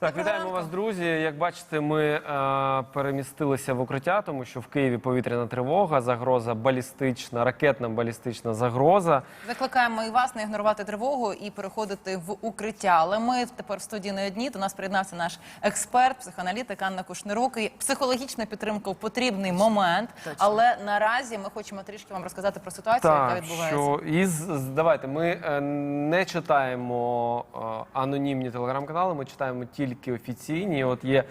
Так, вітаємо вас, друзі. Як бачите, ми е, перемістилися в укриття, тому що в Києві повітряна тривога, загроза балістична, ракетна балістична загроза. Закликаємо і вас не ігнорувати тривогу і переходити в укриття. Але ми тепер в студії не одні. До нас приєднався наш експерт, психоаналітик Анна Кушнирук. І психологічна підтримка в потрібний момент. Але наразі ми хочемо трішки вам розказати про ситуацію, яка відбувається. що із давайте ми е, не читаємо е, анонімні телеграм-канали, ми читаємо тільки офіційні. От є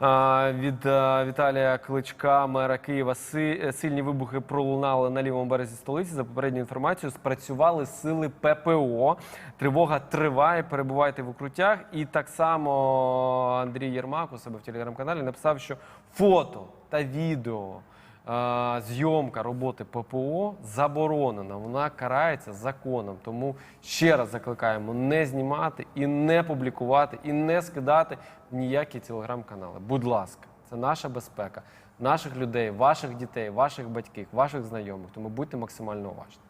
а, від а, Віталія Кличка, мера Києва, си- е, сильні вибухи пролунали на лівому березі столиці. За попередньою інформацією, спрацювали сили ППО. Тривога триває. Перебувайте в укруттях. І так само Андрій Єрмак у себе в телеграм-каналі написав, що фото та відео. Зйомка роботи ППО заборонена, вона карається законом. Тому ще раз закликаємо не знімати і не публікувати, і не скидати в ніякі телеграм-канали. Будь ласка, це наша безпека, наших людей, ваших дітей, ваших батьків, ваших знайомих. Тому будьте максимально уважні.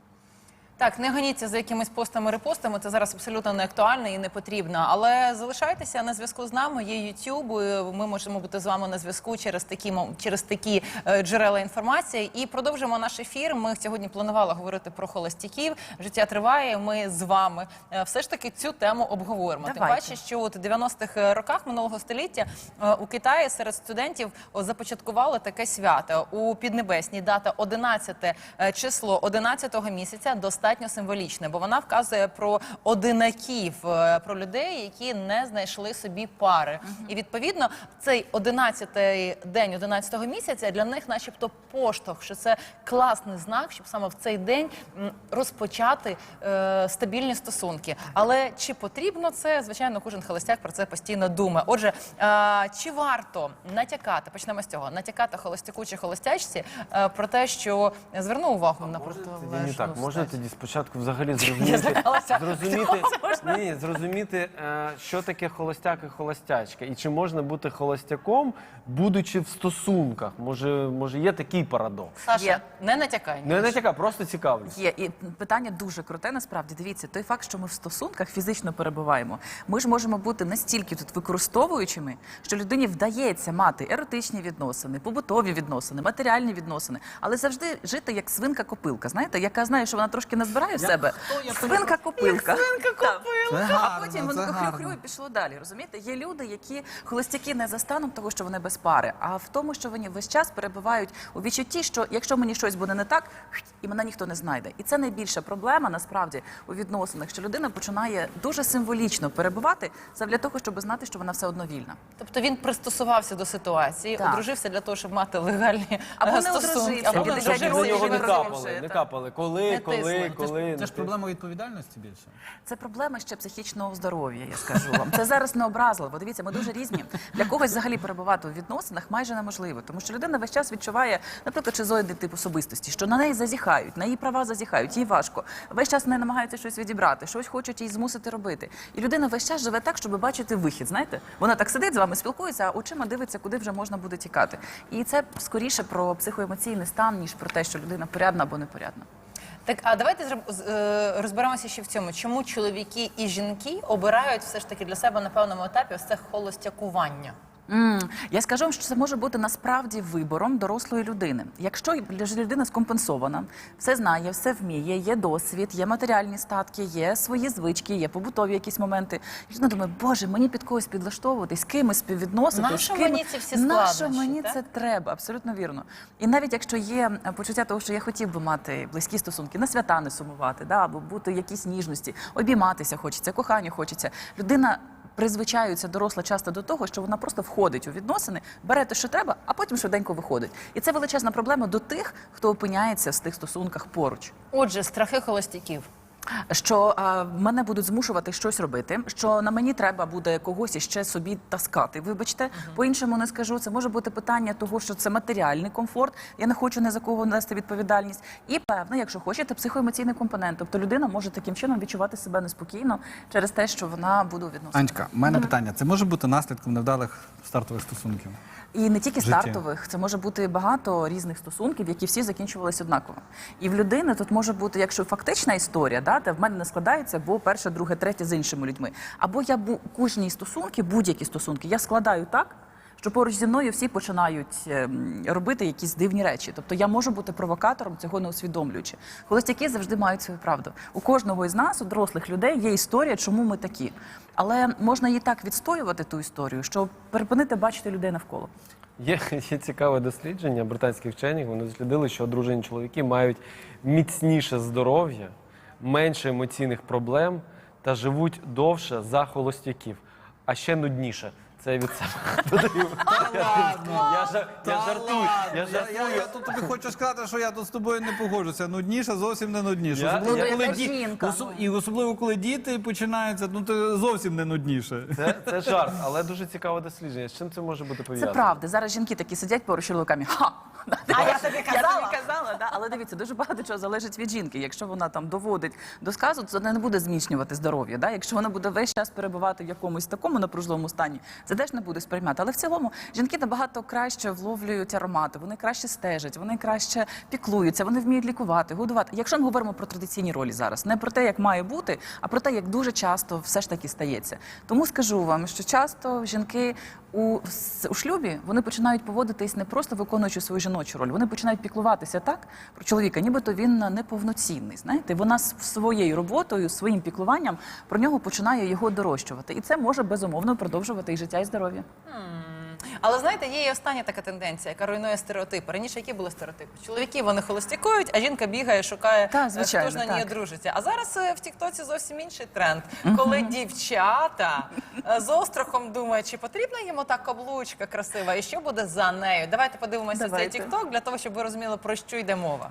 Так, не гоніться за якимись постами репостами. Це зараз абсолютно не актуально і не потрібно. Але залишайтеся на зв'язку з нами. Є YouTube, е, Ми можемо бути з вами на зв'язку через такі через такі е, джерела інформації. І продовжимо наш ефір. Ми сьогодні планували говорити про холостяків. Життя триває. Ми з вами е, все ж таки цю тему обговоримо. Тим паче, що у 90-х роках минулого століття е, у Китаї серед студентів започаткували таке свято у піднебесній дата 11 е, число 11 місяця достатньо символічне, бо вона вказує про одинаків, е, про людей, які не знайшли собі пари. І відповідно цей 11-й день 11-го місяця для них, начебто, поштовх, що це класний знак, щоб саме в цей день розпочати е, стабільні стосунки. Але чи потрібно це? Звичайно, кожен холостяк про це постійно думає. Отже, е, чи варто натякати, почнемо з цього, натякати холостяку чи холостячці е, про те, що зверну увагу на Тоді протилежну не так. Можна тоді спочатку взагалі зрозуміти, злякалася. зрозуміти, ні, ні, зрозуміти, е, що таке холостяк і холостячка, і чи можна бути холостяком, будучи в стосунках. Може, може є такий парадокс. Саша, Є. не натякай. Не не така, просто цікавлюсь. Є і питання дуже круте. Насправді дивіться, той факт, що ми в стосунках фізично перебуваємо. Ми ж можемо бути настільки тут використовуючими, що людині вдається мати еротичні відносини, побутові відносини, матеріальні відносини, але завжди жити як свинка-копилка. Знаєте, яка знає, що вона трошки назбирає в себе. Свинка-копилка. Свинка-копилка. А потім воно хрю-хрю і пішло далі. Розумієте? Є люди, які холостяки не за станом того, що вони без пари, а в тому, що вони весь час перебувають у відчутті, що якщо мені щось буде не так, і мене ніхто не знайде. І це найбільша проблема насправді у відносинах, що людина починає дуже символічно перебувати задля того, щоб знати, що вона все одно вільна. Тобто він пристосувався до ситуації, Так. одружився для того, щоб мати легальні Або е, не стосунки, або і не десять Щоб на років нього не капали, не капали. Коли, Не коли. Коли. Це ж проблема відповідальності більше. Це проблема ще психічного здоров'я, я скажу вам. Це зараз не образливо. Дивіться, ми дуже різні. Для когось взагалі перебувати у відносинах майже неможливо, тому що людина весь час відчуває, наприклад, шизоїдний тип особистості, що на неї зазіхають, на її права зазіхають, їй важко. Весь час не намагаються щось відібрати, щось хочуть її змусити робити. І людина весь час живе так, щоб бачити вихід. Знаєте, вона так сидить з вами, спілкується, а очима дивиться, куди вже можна буде тікати. І це скоріше про психоемоційний стан, ніж про те, що людина порядна або непорядна. Так, а давайте е, розберемося ще в цьому. Чому чоловіки і жінки обирають все ж таки для себе на певному етапі ось це холостякування? Я скажу вам, що це може бути насправді вибором дорослої людини. Якщо людина скомпенсована, все знає, все вміє, є досвід, є матеріальні статки, є свої звички, є побутові якісь моменти. І людина думає, боже, мені під когось підлаштовувати, з кимось співвідносити. Нащо ким... мені ці всі Нащо мені так? це треба? Абсолютно вірно. І навіть якщо є почуття того, що я хотів би мати близькі стосунки, на свята не сумувати, да, або бути в якійсь ніжності, обійматися хочеться, коханню хочеться. Людина призвичаюється доросла часто до того, що вона просто входить у відносини, бере те, що треба, а потім швиденько виходить. І це величезна проблема до тих, хто опиняється в тих стосунках поруч. Отже, страхи холостяків. Що а, мене будуть змушувати щось робити, що на мені треба буде когось іще собі таскати. Вибачте, по-іншому не скажу. Це може бути питання того, що це матеріальний комфорт. Я не хочу ні за кого нести відповідальність. І певно, якщо хочете, психоемоційний компонент. Тобто людина може таким чином відчувати себе неспокійно через те, що вона буде у відносинах. Анечка, в мене питання: це може бути наслідком невдалих стартових стосунків? І не тільки Життя. стартових, це може бути багато різних стосунків, які всі закінчувалися однаково. І в людини тут може бути, якщо фактична історія, да, де в мене не складається, бо перше, друге, третє з іншими людьми. Або я бу кожні стосунки, будь-які стосунки, я складаю так. Що поруч зі мною всі починають ем, робити якісь дивні речі. Тобто я можу бути провокатором, цього не усвідомлюючи. Холостяки завжди мають свою правду. У кожного із нас, у дорослих людей, є історія, чому ми такі. Але можна її так відстоювати, ту історію, щоб припинити бачити людей навколо. Є, є цікаве дослідження британських вчених. Вони дослідили, що одружені чоловіки мають міцніше здоров'я, менше емоційних проблем та живуть довше за холостяків, а ще нудніше. Це я від себе додаю. Я жар- Я жартую. Я Я, жартую. я, я тут тобі хочу сказати, що я тут з тобою не погоджуся. Нудніше зовсім не нудніше. Я- Особливо, я- коли яка ді- жінка, осо- ну. І особливо, коли діти починаються, ну то зовсім не нудніше. Це, це жарт, але дуже цікаве дослідження. З чим це може бути Це пов'язано? правда. Зараз жінки такі сидять поруч руками. Ха! А я тобі Я казала. тобі казала, да? але дивіться, дуже багато чого залежить від жінки. Якщо вона там доводить до сказу, це не буде зміцнювати здоров'я. Да? Якщо вона буде весь час перебувати в якомусь такому напружливому стані, це теж не буде сприймати. Але в цілому жінки набагато краще вловлюють аромати, вони краще стежать, вони краще піклуються, вони вміють лікувати, годувати. Якщо ми говоримо про традиційні ролі зараз, не про те, як має бути, а про те, як дуже часто все ж таки стається. Тому скажу вам, що часто жінки у, у шлюбі вони починають поводитись не просто виконуючи свою жіночу роль, вони починають піклуватися так про чоловіка, нібито він неповноцінний. Знаєте, вона своєю роботою, своїм піклуванням про нього починає його дорощувати, і це може безумовно продовжувати і життя, і здоров'я. Але знаєте, є і остання така тенденція, яка руйнує стереотипи. Раніше які були стереотипи? Чоловіки вони холостякують, а жінка бігає, шукає Так, е, звичайно, хто ж на ній так. дружиться. А зараз е, в Тіктоці зовсім інший тренд, коли дівчата е, з острахом думають, чи потрібна йому та каблучка красива, і що буде за нею. Давайте подивимося Давайте. цей Тікток для того, щоб ви розуміли про що йде мова.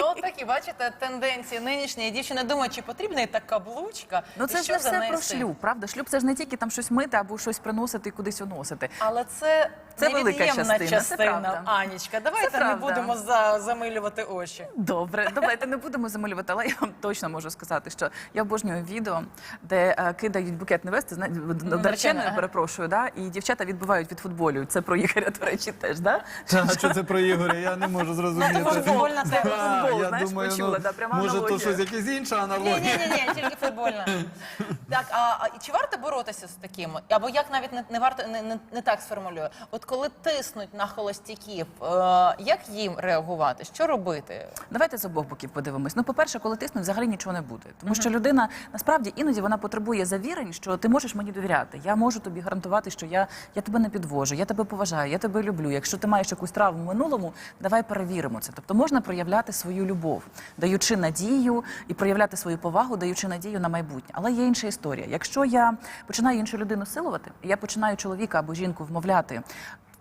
Ну, от такі, бачите, тенденції нинішньої дівчини думають, чи потрібна їй та каблучка. Ну і це ж що не за все нею про стоїть. шлюб, правда? Шлюб це ж не тільки там щось мити або щось приносити і кудись уносити. Але це, Це велика невід'ємна частина, це правда. Анічка. Давайте не правда. будемо за, замилювати очі. Добре, давайте не будемо замилювати, але я вам точно можу сказати, що я обожнюю відео, де е, кидають букет невести, зна... нареченої, ага. перепрошую, да, і дівчата відбивають від футболю. Це про Ігоря, до речі, теж, да? Та, що це про Ігоря, я не можу зрозуміти. Ну, це футбольна тема. Я знаєш, думаю, почула, ну, да, пряма може, то щось якась інша Ні, аналогія. ні, ні, ні, тільки футбольна. Так, а, а чи варто боротися з таким? Або як навіть не, не варто не, не, не так сформулюю? От коли тиснуть на холостяків, е, як їм реагувати? Що робити? Давайте з обох боків подивимось. Ну, по-перше, коли тиснуть, взагалі нічого не буде. Тому що людина насправді іноді вона потребує завірень, що ти можеш мені довіряти. Я можу тобі гарантувати, що я, я тебе не підвожу, я тебе поважаю, я тебе люблю. Якщо ти маєш якусь травму в минулому, давай перевіримо це. Тобто можна проявляти свою любов, даючи надію і проявляти свою повагу, даючи надію на майбутнє. Але є інша історія. Якщо я починаю іншу людину силувати, я починаю чоловіка або жінку вмовляти.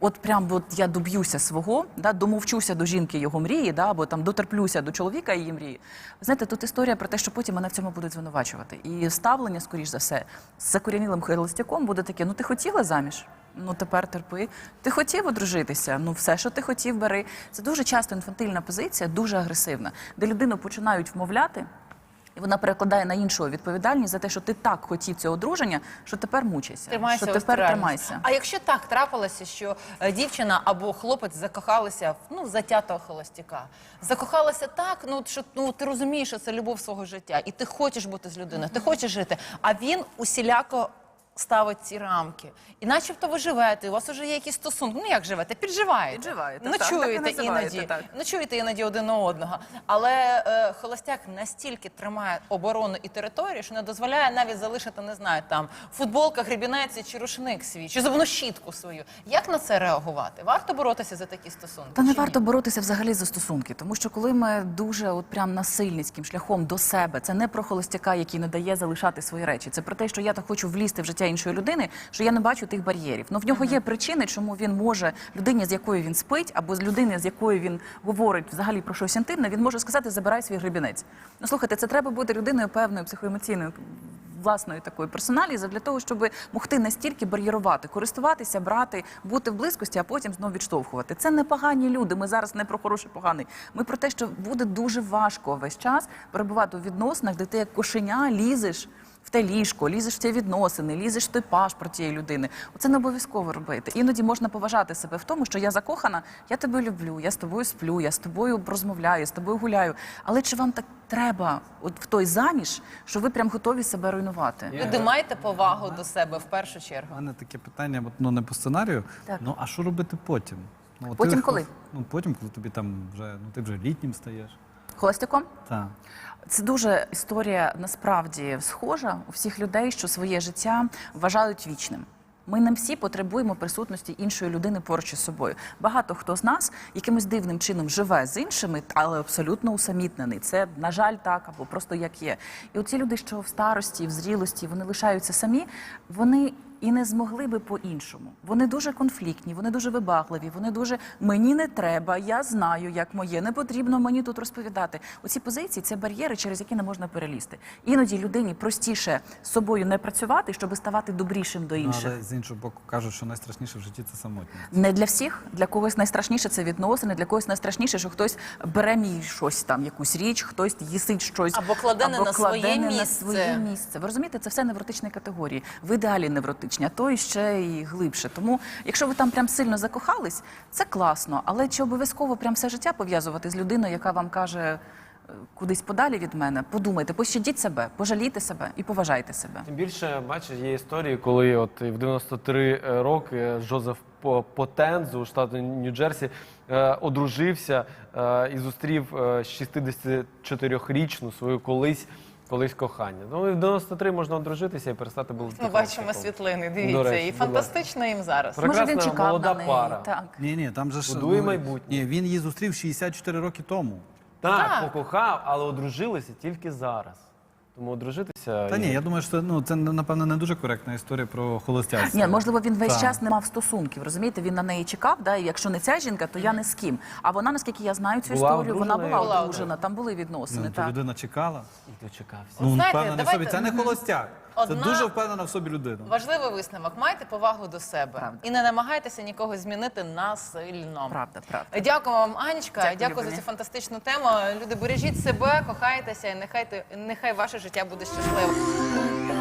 От прям от я доб'юся свого, да, домовчуся до жінки його мрії, да, або там дотерплюся до чоловіка її мрії. Знаєте, тут історія про те, що потім мене в цьому будуть звинувачувати. І ставлення, скоріш за все, з закорінілим холостяком буде таке: ну ти хотіла заміж? Ну тепер терпи. Ти хотів одружитися? Ну все, що ти хотів, бери. Це дуже часто інфантильна позиція, дуже агресивна, де людину починають вмовляти. І вона перекладає на іншого відповідальність за те, що ти так хотів цього одруження, що тепер мучайся, Тримайся що тепер реальність. тримайся. А якщо так трапилося, що е, дівчина або хлопець закохалися в ну, в затятого холостяка, закохалися так, ну що ну ти розумієш, що це любов свого життя, і ти хочеш бути з людиною, ти хочеш жити, а він усіляко ставить ці рамки. І начебто ви живете, у вас вже є якісь стосунки. Ну як живете? Підживаєте. Підживаєте, Ну так, так і називаєте, іноді. так. Ну чуєте іноді один одного. Але е, холостяк настільки тримає оборону і територію, що не дозволяє навіть залишити, не знаю, там футболка, гребінець чи рушник свій, чи зубну щітку свою. Як на це реагувати? Варто боротися за такі стосунки? Та не чи ні? варто боротися взагалі за стосунки, тому що коли ми дуже от прям насильницьким шляхом до себе, це не про холостяка, який не дає залишати свої речі. Це про те, що я так хочу влізти в життя іншої людини, що я не бачу тих бар'єрів. Ну в нього є причини, чому він може людині, з якою він спить, або з людини, з якою він говорить взагалі про щось інтимне, він може сказати Забирай свій гребінець. Ну слухайте, це треба бути людиною певною психоемоційною власної такої персоналізі для того, щоб могти настільки бар'єрувати, користуватися, брати, бути в близькості, а потім знову відштовхувати. Це не погані люди. Ми зараз не про хороший поганий. Ми про те, що буде дуже важко весь час перебувати у відносинах, де ти як кошеня лізеш. В те ліжко, лізеш в ті відносини, лізеш в той пашпорт тієї людини. Оце не обов'язково робити. Іноді можна поважати себе в тому, що я закохана, я тебе люблю, я з тобою сплю, я з тобою розмовляю, з тобою гуляю. Але чи вам так треба, от в той заміж, що ви прям готові себе руйнувати? Люди майте повагу до себе в першу У чергу. мене таке питання, от, ну не по сценарію. Так. Ну а що робити потім? Ну, от Потім ти- коли? Ну потім, коли тобі там вже ну ти вже літнім стаєш. Холостяком? Так. Це дуже історія насправді схожа у всіх людей, що своє життя вважають вічним. Ми не всі потребуємо присутності іншої людини поруч із собою. Багато хто з нас якимось дивним чином живе з іншими, але абсолютно усамітнений. Це на жаль так або просто як є. І оці люди, що в старості, в зрілості, вони лишаються самі, вони. І не змогли би по-іншому. Вони дуже конфліктні, вони дуже вибагливі, вони дуже мені не треба, я знаю, як моє, не потрібно мені тут розповідати. Оці позиції це бар'єри, через які не можна перелізти. Іноді людині простіше з собою не працювати, щоб ставати добрішим до Ну, інших. але з іншого боку кажуть, що найстрашніше в житті це самотність. Не для всіх, для когось найстрашніше це відносини, для когось найстрашніше, що хтось бере мій щось там, якусь річ, хтось їсить щось Або кладе не на своє на місце. своє місце. Ви розумієте, це все невротичні категорії. В ідеалі невротичні, а то і ще і глибше. Тому, якщо ви там прям сильно закохались, це класно. Але чи обов'язково прям все життя пов'язувати з людиною, яка вам каже е, кудись подалі від мене? Подумайте, пощадіть себе, пожалійте себе і поважайте себе. Тим більше, бачиш, є історії, коли от в 93 роки Жозеф По- Потензу, штату Нью-Джерсі, е, одружився е, і зустрів е, 64-річну свою колись. Колись кохання. Ну і в 93 можна одружитися і перестати було. Ми бачимо світлини. Дивіться, речі, і будь фантастично їм зараз. Може, він Прекрасна чекав молода на неї. пара. Так. Ні, ні, там же ж Будує ну, майбутнє. Ні, він її зустрів 64 роки тому. Так, Так. покохав, але одружилися тільки зараз. Тому одружитися. Та ні, я думаю, що ну це напевно не дуже коректна історія про холостяцтво. Ні, можливо, він весь час не мав стосунків. Розумієте, він на неї чекав. Да? І якщо не ця жінка, то я не з ким. А вона, наскільки я знаю цю Була історію, вона одружена була одружена, там були відносини. Ну, то так. людина чекала. І дочекався. Ну, знаєте, не в давайте- собі. Це не холостяк. Це Одна- дуже впевнена в собі людина. Важливий висновок. Майте повагу до себе Правда. і не намагайтеся нікого змінити насильно. Правда, правда. Дякую вам, Анечка. Дякую, Дякую, за цю фантастичну тему. Люди, бережіть себе, кохайтеся, і нехай нехай ваше життя буде щасливим.